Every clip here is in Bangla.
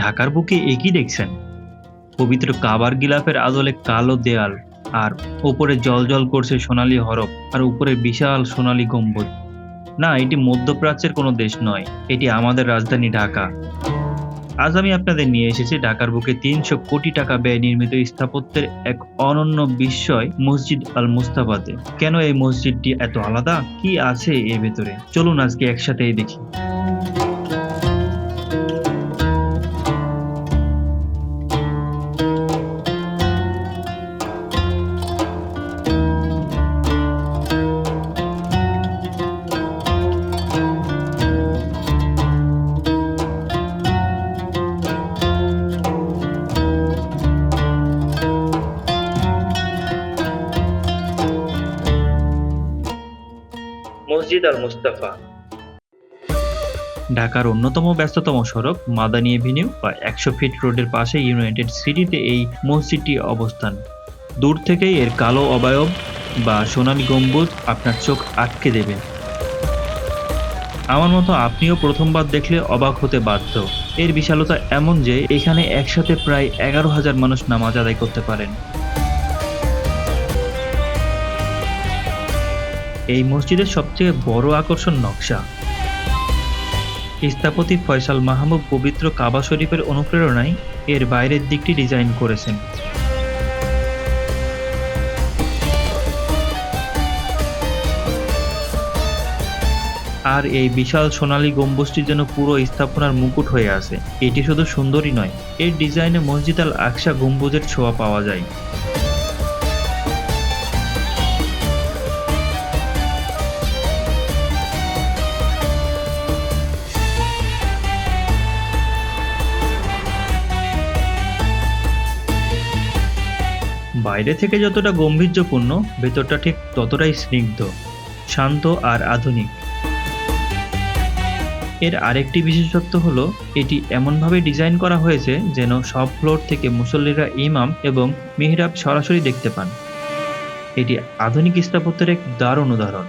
ঢাকার বুকে একই দেখছেন। পবিত্র কাবার গিলাফের আদলে কালো দেয়াল আর ওপরে জল করছে সোনালী হরফ আর উপরে বিশাল সোনালী গম্বুজ। না, এটি মধ্যপ্রাচ্যের কোনো দেশ নয়, এটি আমাদের রাজধানী ঢাকা। আজ আমি আপনাদের নিয়ে এসেছি ঢাকার বুকে তিনশো কোটি টাকা ব্যয় নির্মিত স্থাপত্যের এক অনন্য বিস্ময় মসজিদ আল মুস্তাফাতে কেন এই মসজিদটি এত আলাদা? কি আছে এর ভেতরে? চলুন আজকে একসাথেই দেখি। মসজিদ আল মুস্তাফা। ঢাকার অন্যতম ব্যস্ততম সড়ক মাদানী এভিনিউ বা একশো ফিট রোডের পাশে ইউনাইটেড সিটিতে এই মসজিদটি অবস্থান। দূর থেকেই এর কালো অবয়ব বা সোনালী গম্বুজ আপনার চোখ আটকে দেবে। আমার মতো আপনিও প্রথমবার দেখলে অবাক হতে বাধ্য। এর বিশালতা এমন যে এখানে একসাথে প্রায় এগারো হাজার মানুষ নামাজ আদায় করতে পারেন। এই মসজিদের সবচেয়ে বড় আকর্ষণ নকশা। স্থপতি ফয়সাল মাহমুদ পবিত্র কাবা শরীফের অনুপ্রেরণায় এর বাইরের দিকটি ডিজাইন করেছেন। আর এই বিশাল সোনালী গম্বুজটি যেন পুরো স্থাপনার মুকুট হয়ে আছে। এটি শুধু সুন্দরই নয়, এর ডিজাইনে মসজিদ আল আকসা গম্বুজের ছোঁয়া পাওয়া যায়। বাইরে থেকে যতটা গম্ভীর্যপূর্ণ, ভেতরটা ঠিক ততটাই স্নিগ্ধ, শান্ত আর আধুনিক। এর আরেকটি বিশেষত্ব হলো, এটি এমনভাবে ডিজাইন করা হয়েছে যেন সব ফ্লোর থেকে মুসল্লিরা ইমাম এবং মিহরাব সরাসরি দেখতে পান। এটি আধুনিক স্থাপত্যের এক দারুণ উদাহরণ।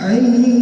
حي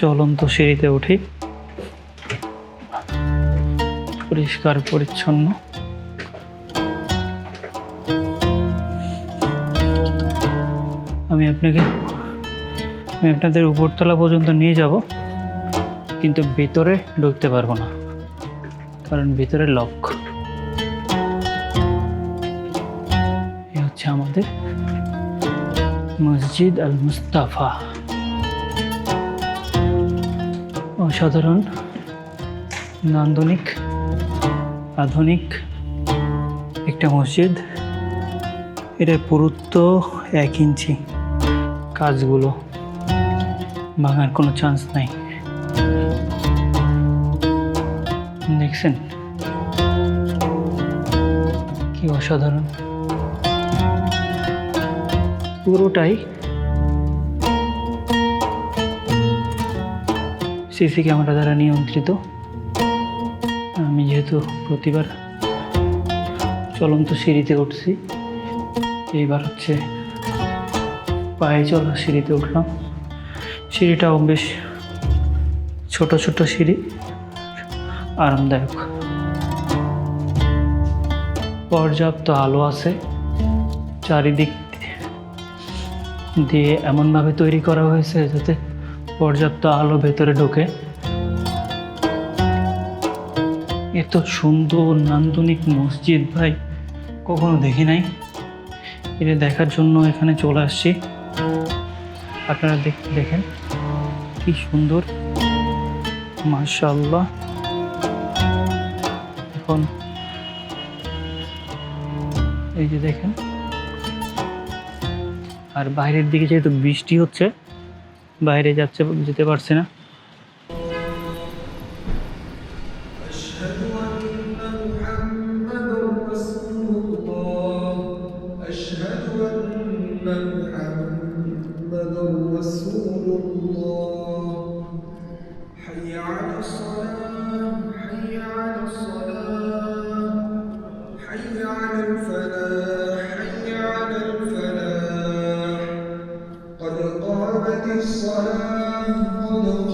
চলন্ত সিঁড়িতে উঠি। পরিষ্কার, পরিচ্ছন্ন। আমি আপনাকে, আমি আপনাদের উপরতলা পর্যন্ত নিয়ে যাব, কিন্তু ভিতরে ঢুকতে পারব না, কারণ ভিতরে লক এ হচ্ছে আমাদের মসজিদ আল মুস্তাফা অসাধারণ, নান্দনিক, আধুনিক একটা মসজিদ। এটার পুরুত্ব এক ইঞ্চি। কাজগুলো ভাঙার কোনো চান্স নাই। দেখছেন? কি অসাধারণ। পুরোটাই সিসি ক্যামেরা দ্বারা নিয়ন্ত্রিত। আমি যেহেতু প্রতিবার চলন্ত সিঁড়িতে উঠছি, এইবার হচ্ছে পায়ে চলা সিঁড়িতে উঠলাম। সিঁড়িটাও বেশ ছোট ছোট সিঁড়ি, আরামদায়ক। পর্যাপ্ত আলো আছে। চারিদিক দিয়ে এমনভাবে তৈরি করা হয়েছে যাতে পর্যাপ্ত আলো ভেতরে ঢোকে। এত সুন্দর নান্দনিক মসজিদ ভাই, কখনো দেখি নাই? এটা দেখার জন্য এখানে চলে আসছি। আপনারা দেখ- দেখেন কি সুন্দর। মাশাল্লাহ এখন এই যে দেখেন। আর বাইরের দিকে যেহেতু বৃষ্টি হচ্ছে বাইরে যাচ্ছে যেতে পারছে না।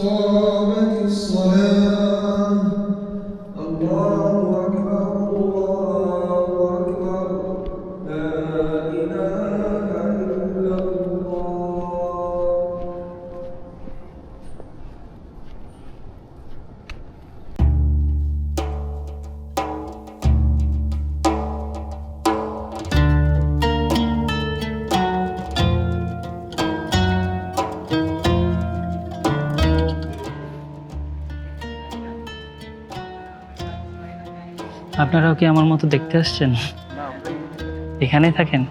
قامت الصلاة. আপনারাও কি আমার মতো দেখতে আসছেন? এখানেই থাকেন?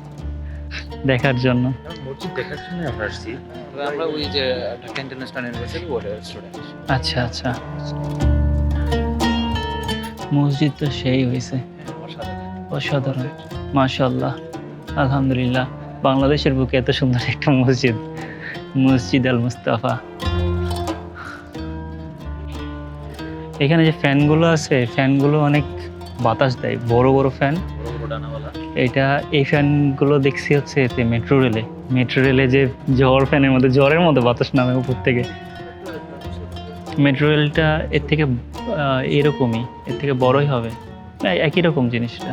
দেখার জন্য। দেখার জন্য আমরা আসছি। আমরা ওই যে ঢাকা ইন্টারন্যাশনাল ইউনিভার্সিটি ওটার স্টুডেন্ট আচ্ছা আচ্ছা। মসজিদ তো সেই হয়েছে অসাধারণ। মাশাল্লাহ আলহামদুলিল্লাহ। বাংলাদেশের বুকে এত সুন্দর একটা মসজিদ। মসজিদ আল মুস্তাফা। এখানে যে ফ্যানগুলো আছে ফ্যানগুলো অনেক বাতাস দেয় বড় বড় ফ্যান এটা এই ফ্যানগুলো দেখছি হচ্ছে এতে মেট্রো রেলে মেট্রো রেলে যে ঝড় ফ্যানের মধ্যে জ্বরের মধ্যে বাতাস নামে উপর থেকে। মেট্রো রেলটা এর থেকে এরকমই এর থেকে বড়ই হবে। না, একই রকম জিনিসটা।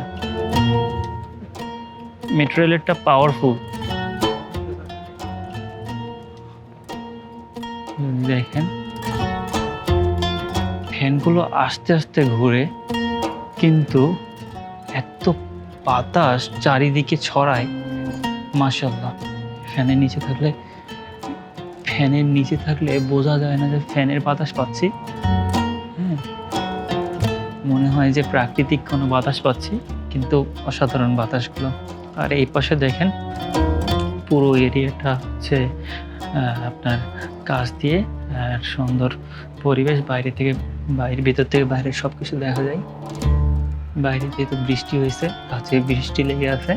মেট্রো রেলেরটা পাওয়ারফুল দেখেন। ফ্যানগুলো আস্তে আস্তে ঘুরে। কিন্তু এত বাতাস চারিদিকে ছড়ায় মাশাল্লাহ ফ্যানের নিচে থাকলে, ফ্যানের নিচে থাকলে বোঝা যায় না যে ফ্যানের বাতাস পাচ্ছি। হ্যাঁ মনে হয় যে প্রাকৃতিক কোনো বাতাস পাচ্ছি, কিন্তু অসাধারণ বাতাসগুলো। আর এই পাশে দেখেন, পুরো এরিয়াটা হচ্ছে আপনার কাজ দিয়ে, আর সুন্দর পরিবেশ। বাইরে থেকে, বাইরে, ভিতর থেকে বাইরে সব কিছু দেখা যায়। বাইরে যেহেতু বৃষ্টি হয়েছে, কাছে বৃষ্টি লেগে আছে।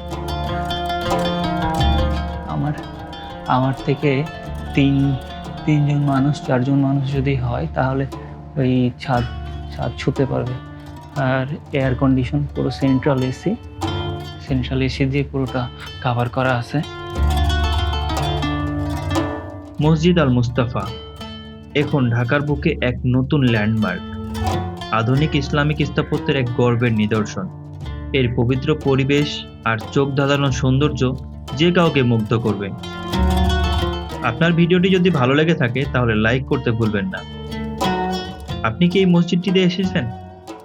আমার আমার থেকে তিন, তিনজন মানুষ, চারজন মানুষ যদি হয়, তাহলে ওই ছাদ ছাদ ছুতে পারবে। আর এয়ার কন্ডিশন পুরো সেন্ট্রাল এসি সেন্ট্রাল এসি দিয়ে পুরোটা কাভার করা আছে। মসজিদ আল মুস্তাফা, এখন ঢাকার বুকে এক নতুন ল্যান্ডমার্ক আধুনিক ইসলামিক স্থাপত্যের এক গর্বের নিদর্শন। এর পবিত্র পরিবেশ আর চোখ ধাঁধানো সৌন্দর্য যে কাউকে মুগ্ধ করবে। আপনার ভিডিওটি যদি ভালো লেগে থাকে, তাহলে লাইক করতে ভুলবেন না। আপনি কি এই মসজিদটিতে এসেছেন?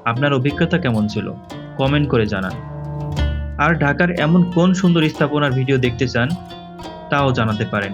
আপনার অভিজ্ঞতা কেমন ছিল? কমেন্ট করে জানান। আর ঢাকার এমন কোন সুন্দর স্থাপনার ভিডিও দেখতে চান, তাও জানাতে পারেন।